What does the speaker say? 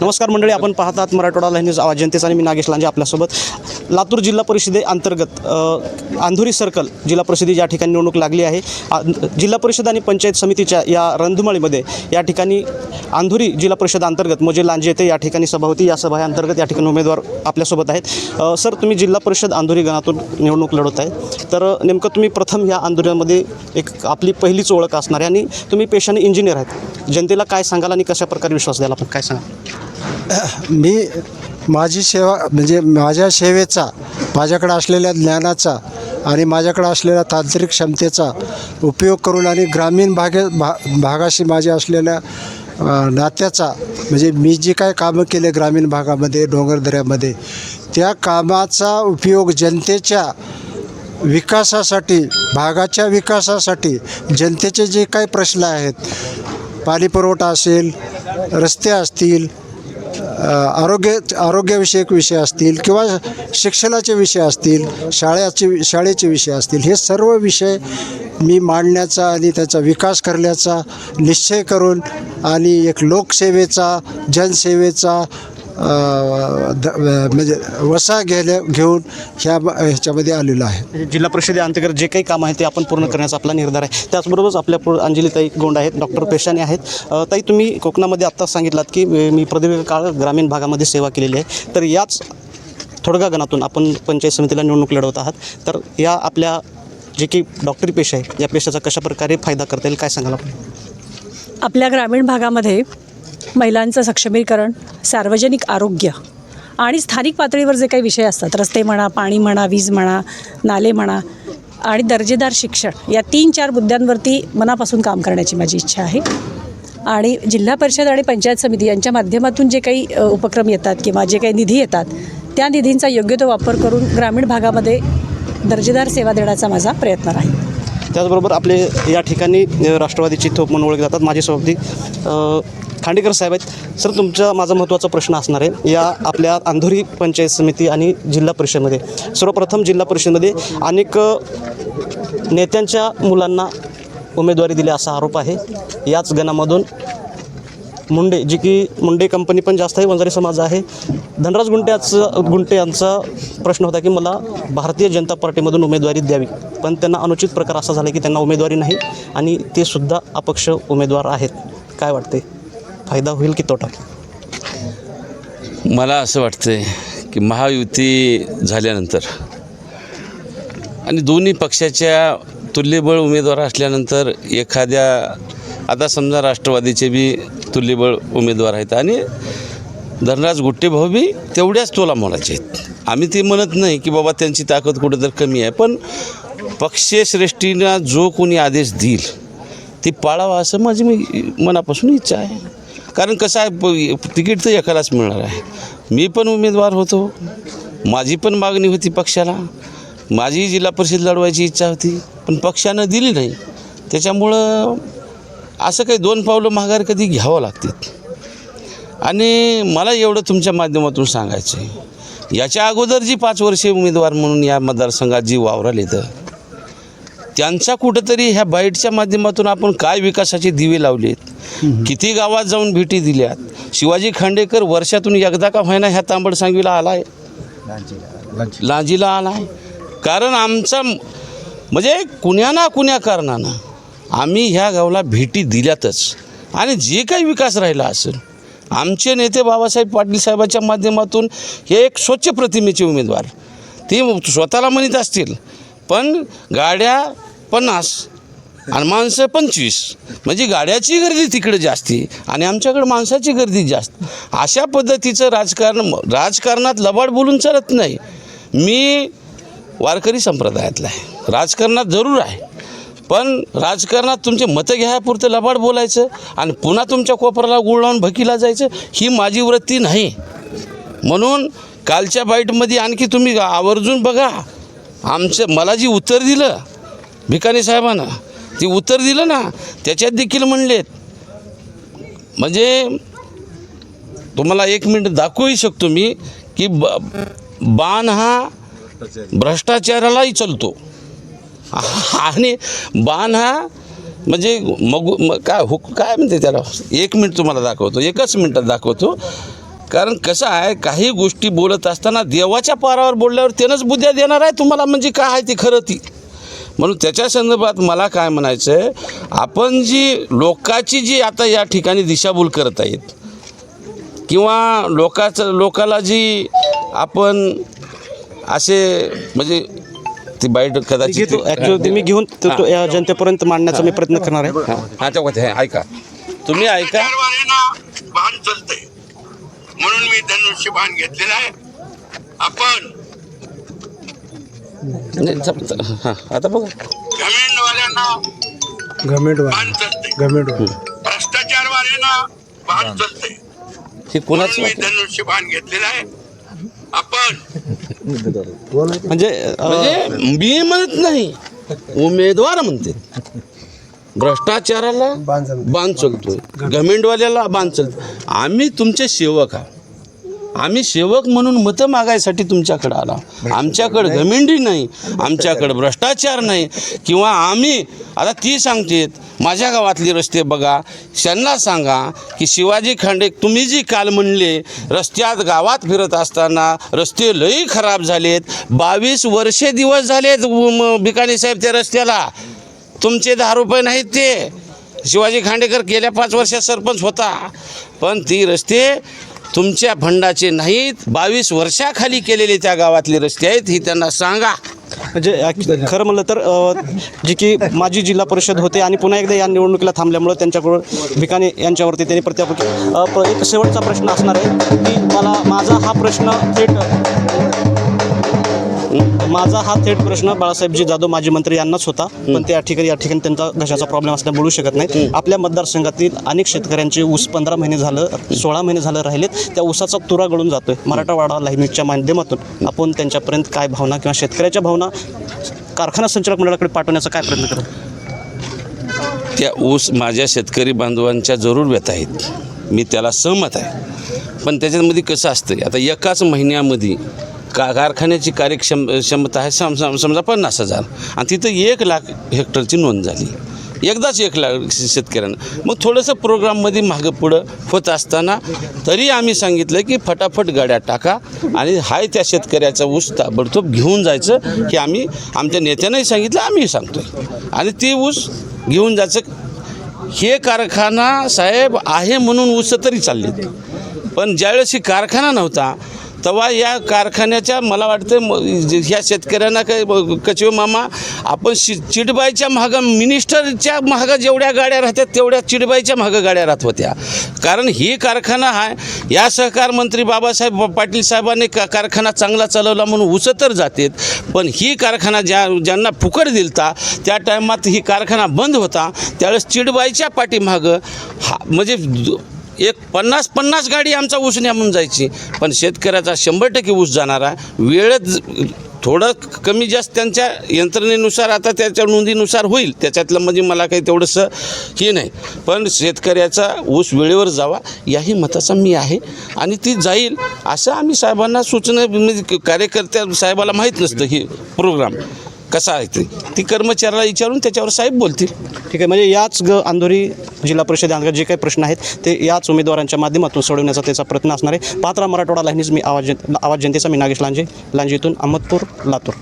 नमस्कार मंडळी आपण पाहतात मराठवाडा लाईन न्यूज आवाज. जनतेचा आणि मी नागेश लांजे आपल्यासोबत. लातूर जिल्हा परिषदे अंतर्गत आंधुरी अंधुरी सर्कल जिल्हा परिषदे या ठिकाणी निवडणूक लागली आहे जिल्हा परिषद आणि पंचायत समितीच्या या रणधुमाळीमध्ये या ठिकाणी अंधुरी जिल्हा परिषद अंतर्गत मोजे लांजे येथे या ठिकाणी सभा होती. या सभा अंतर्गत या ठिकाणी उमेदवार आपल्यासोबत आहेत. सर तुम्ही जिल्हा परिषद अंधुरी गणातून निवडणूक लढवत आहे. तर नेमकं तुम्ही प्रथम या अंधुऱ्यामध्ये एक आपली पहिलीच ओळख असणार आहे आणि तुम्ही पेशाने इंजिनियर आहेत. जनतेला काय सांगाल आणि कशा प्रकारे विश्वास द्यायला आपण? काय सांगा मी माझी सेवा म्हणजे माझ्या सेवेचा माझ्याकडे असलेल्या ज्ञानाचा आणि माझ्याकडे असलेल्या तांत्रिक क्षमतेचा उपयोग करून आणि ग्रामीण भागे भा भागाशी माझ्या असलेल्या नात्याचा म्हणजे मी जी काय कामं केले ग्रामीण भागामध्ये डोंगरदऱ्यामध्ये त्या कामाचा उपयोग जनतेच्या विकासासाठी भागाच्या विकासासाठी जनतेचे जे काही प्रश्न आहेत पाणीपुरवठा असेल रस्ते असतील आरोग्य आरोग्यविषयक विषय असतील किंवा शिक्षणाचे विषय असतील शाळेचे शाळेचे विषय असतील हे सर्व विषय मी मांडण्याचा आणि त्याचा विकास करण्याचा निश्चय करून आणि एक लोकसेवेचा जनसेवेचा द- म्हणजे वसा घ्यायला घेऊन ह्या ह्याच्यामध्ये आलेलो आहे. म्हणजे जिल्हा परिषदे अंतर्गत जे काही काम आहे ते आपण पूर्ण करण्याचा आपला निर्धार आहे. त्याचबरोबरच आपल्या पुढं अंजलीताई गोंड आहेत डॉक्टर पेशाने आहेत. ताई तुम्ही कोकणामध्ये आत्ताच सांगितलात की मी प्रदीर्घ काळ ग्रामीण भागामध्ये सेवा केलेली आहे. तर याच थोडगा गणातून आपण पंचायत समितीला निवडणूक लढवत आहात. तर या आपल्या जे की डॉक्टरी पेशा आहे या पेशाचा कशा प्रकारे फायदा करता येईल काय सांगाल आपण? आपल्या ग्रामीण भागामध्ये महिलांचं सक्षमीकरण सार्वजनिक आरोग्य आणि स्थानिक पातळीवर जे काही विषय असतात रस्ते म्हणा पाणी म्हणा वीज म्हणा नाले म्हणा आणि दर्जेदार शिक्षण या तीन चार मुद्द्यांवरती मनापासून काम करण्याची माझी इच्छा आहे. आणि जिल्हा परिषद आणि पंचायत समिती यांच्या माध्यमातून जे काही उपक्रम येतात किंवा जे काही निधी येतात त्या निधींचा योग्य तो वापर करून ग्रामीण भागामध्ये दर्जेदार सेवा देण्याचा माझा प्रयत्न राहील. त्याचबरोबर आपले या ठिकाणी राष्ट्रवादीची थोप म्हणून ओळखले जातात. माझे सभापती खांडेकर साहेब आहेत. सर तुमचा माझा महत्त्वाचा प्रश्न असणार आहे. या आपल्या अंधोरी पंचायत समिती आणि जिल्हा परिषदमध्ये सर्वप्रथम जिल्हा परिषदमध्ये अनेक नेत्यांच्या मुलांना उमेदवारी दिली असा आरोप आहे. याच गणामधून मुंडे जी की मुंडे कंपनी पण जास्त आहे वंजारी समाज आहे. धनराज गुंट्याचं गुंटे यांचा प्रश्न होता की मला भारतीय जनता पार्टीमधून उमेदवारी द्यावी. पण त्यांना अनुचित प्रकार असा झाला की त्यांना उमेदवारी नाही आणि ते सुद्धा अपक्ष उमेदवार आहेत. काय वाटते फायदा होईल की तोटा? मला असं वाटतंय की महायुती झाल्यानंतर आणि दोन्ही पक्षाच्या तुल्यबळ उमेदवार असल्यानंतर एखाद्या आता समजा राष्ट्रवादीचे बी तुल्यबळ उमेदवार आहेत आणि धनराज गुट्टेभाऊ बी तेवढ्याच तोला मोलाचे आहेत. आम्ही ते म्हणत नाही की बाबा त्यांची ताकद कुठं तर कमी आहे पण पक्षश्रेष्ठीनं जो कोणी आदेश देईल ते पाळावा असं माझी मी मनापासून इच्छा आहे. कारण कसं आहे प- तिकीट तर एकालाच मिळणार आहे. मी पण उमेदवार होतो. माझी पण मागणी होती पक्षाला. माझी जिल्हा परिषद लढवायची इच्छा होती पण पक्षानं दिली नाही. त्याच्यामुळं असं काही दोन पावलं माघार कधी घ्यावं लागतात आणि मला एवढं तुमच्या माध्यमातून सांगायचं आहे याच्या अगोदर जी पाच वर्षे उमेदवार म्हणून या मतदारसंघात जी वावराले तर त्यांचा कुठंतरी ह्या बाईटच्या माध्यमातून आपण काय विकासाचे दिवे लावलेत? किती गावात जाऊन भेटी दिल्यात? शिवाजी खांडेकर वर्षातून एकदा का व्हायना ह्या तांबड सांगवीला आलाय? लांजीला आलाय. कारण आमचा म्हणजे कुण्या ना कुण्या कारणानं आम्ही ह्या गावाला भेटी दिल्यातच. आणि जे काही विकास राहिला असेल आमचे नेते बाबासाहेब पाटील साहेबाच्या माध्यमातून हे एक स्वच्छ प्रतिमेचे उमेदवार. ते स्वतःला म्हणत असतील पण गाड्या पन्नास आणि माणसं पंचवीस. म्हणजे गाड्याची गर्दी तिकडे जास्ती आणि आमच्याकडे माणसाची गर्दी जास्त. अशा पद्धतीचं राजकारण राजकारणात लबाड बोलून चालत नाही. मी वारकरी संप्रदायातला आहे. राजकारणात जरूर आहे. पण राजकारणात तुमचे मतं घ्यापुरतं लबाड बोलायचं आणि पुन्हा तुमच्या कोपराला गुळ लावून भकीला जायचं ही माझी वृत्ती नाही. म्हणून कालच्या बाईटमध्ये आणखी तुम्ही आवर्जून बघा. आमचं मला जी उत्तर दिलं भिकानी साहेबानं. ती उत्तर दिलं ना त्याच्यात देखील म्हणलेत. म्हणजे तुम्हाला एक मिनिट दाखवूही शकतो मी की ब बाण हा भ्रष्टाचारालाही चालतो. आणि बाण हा म्हणजे मग काय हुक काय म्हणते त्याला? एक मिनिट तुम्हाला दाखवतो एकच मिनटात दाखवतो. कारण कसं आहे काही गोष्टी बोलत असताना देवाच्या पारावर बोलल्यावर त्यानंच बुद्ध्या देणार आहे तुम्हाला म्हणजे काय आहे ते खरं ती? म्हणून त्याच्या संदर्भात मला काय म्हणायचं आहे आपण जी लोकाची जी आता या ठिकाणी दिशाभूल करत आहेत किंवा लोकाचं लोकाला जी आपण असे म्हणजे ती बाईट कदाचित ॲक्च्युअली मी घेऊन तो- तो या जनतेपर्यंत मांडण्याचा मी प्रयत्न करणार आहे. हा. त्या ऐका. तुम्ही ऐका. म्हणून मी धनुष्य बाण घेतलेला आहे. आपण हा, आता बघा. वाल्यांना गमेंटवा बाण चलतंय गमेंटवा भ्रष्टाचार वाऱ्यानं बाण चलतंय हे कोणाचं म्हणून मी धनुष्य बाण घेतलेला आहे. आपण. म्हणजे म्हणजे? मी म्हणत नाही. उमेदवार म्हणते. भ्रष्टाचाराला बांध चलतोय. गमेंटवाल्याला बांध चलतो आम्ही तुमचे सेवक आहोत. आम्ही सेवक म्हणून मतं मागायसाठी तुमच्याकडं आला. आमच्याकडं घमेंडी नाही आमच्याकडं भ्रष्टाचार नाही. किंवा आम्ही आता ती सांगतेत माझ्या गावातले रस्ते बघा. त्यांना सांगा की शिवाजी खांडे तुम्ही जी काल म्हणले रस्त्यात गावात फिरत असताना रस्ते लई खराब झालेत. बावीस वर्षे दिवस झालेत भिकाणी साहेब त्या रस्त्याला. तुमचे दहा रुपये नाहीत ते. शिवाजी खांडेकर गेल्या पाच वर्षात सरपंच होता. पण ती रस्ते तुमच्या फंडाचे नाहीत बावीस वर्षाखाली केलेले त्या गावातले रस्ते आहेत ही त्यांना सांगा. म्हणजे खरं म्हणलं तर जी की माजी जिल्हा परिषद होते आणि पुन्हा एकदा या निवडणुकीला थांबल्यामुळं त्यांच्याकडून भिकाने यांच्यावरती त्यांनी प्रत्याप एक शेवटचा प्रश्न असणार आहे की मला माझा हा प्रश्न थेट माझा हा थेट प्रश्न बाळासाहेबजी जाधव माजी मंत्री यांनाच होता. पण त्या ठिकाणी या ठिकाणी त्यांचा घशाचा प्रॉब्लेम असल्याने बोलू शकत नाही. आपल्या मतदारसंघातील अनेक शेतकऱ्यांचे ऊस पंधरा महिने झालं सोळा महिने झालं राहिलेत. त्या ऊसाचा तुरा गळून जातोय. मराठावाडा लाईव्हच्या माध्यमातून आपण त्यांच्यापर्यंत काय भावना किंवा शेतकऱ्याच्या भावना कारखाना संचालक मंडळाकडे पाठवण्याचा काय प्रयत्न करत त्या ऊस माझ्या शेतकरी बांधवांच्या जरूर व्यथा आहेत. मी त्याला सहमत आहे. पण त्याच्यामध्ये कसं असतं आता एकाच महिन्यामध्ये का कारखान्याची कार्यक्षम क्षमता आहे सम सम समजा पन्नास हजार. आणि तिथं एक लाख हेक्टरची नोंद झाली. एकदाच एक लाख शेतकऱ्यांना. मग थोडंसं प्रोग्राममध्ये मागं पुढं होत असताना तरी आम्ही सांगितलं की फटाफट गाड्या टाका आणि हाय त्या शेतकऱ्याचा ऊस ताबडतोब घेऊन जायचं हे आम्ही आमच्या नेत्यानंही सांगितलं आम्हीही सांगतोय. आणि ती ऊस घेऊन जायचं हे कारखाना साहेब आहे म्हणून ऊस तरी चालले पण ज्यावेळेस ही कारखाना नव्हता तेव्हा या कारखान्याच्या मला वाटतं ह्या शेतकऱ्यांना काय कचिव मामा आपण शि चिडबाईच्या महागा मिनिस्टरच्या महागा जेवढ्या गाड्या राहतात तेवढ्या चिडबाईच्या महागा गाड्या राहत होत्या. कारण ही कारखाना आहे या सहकार मंत्री बाबासाहेब पाटील साहेबांनी का कारखाना चांगला चालवला म्हणून ऊस तर जातात पण ही कारखाना ज्या ज्यांना फुकट दिलता त्या टायमात ही कारखाना बंद होता त्यावेळेस चिडबाईच्या पाठीमागं हा म्हणजे एक पन्नास पन्नास गाडी आमचा ऊस नेमून जायची. पण शेतकऱ्याचा शंभर टक्के ऊस जाणारा वेळेत थोडं कमी जास्त त्यांच्या यंत्रणेनुसार आता त्याच्या नोंदीनुसार होईल. त्याच्यातलं म्हणजे मला काही तेवढंसं हे नाही. पण शेतकऱ्याचा ऊस वेळेवर जावा याही मताचा मी आहे आणि ती जाईल असं आम्ही साहेबांना सूचना म्हणजे कार्यकर्त्या साहेबाला माहीत नसतं ही प्रोग्राम. कसा आहे ते? ती कर्मचाऱ्याला विचारून त्याच्यावर साहेब बोलतील. ठीक आहे म्हणजे याच ग अंधोरी जिल्हा परिषद अंतर्गत जे काही प्रश्न आहेत ते याच उमेदवारांच्या माध्यमातून सोडवण्याचा त्याचा प्रयत्न असणार आहे. पात्रा मराठवाडा लाईनीच मी आवाज आवाज जनतेचा मी नागेश लांजे लांजेतून अहमदपूर लातूर.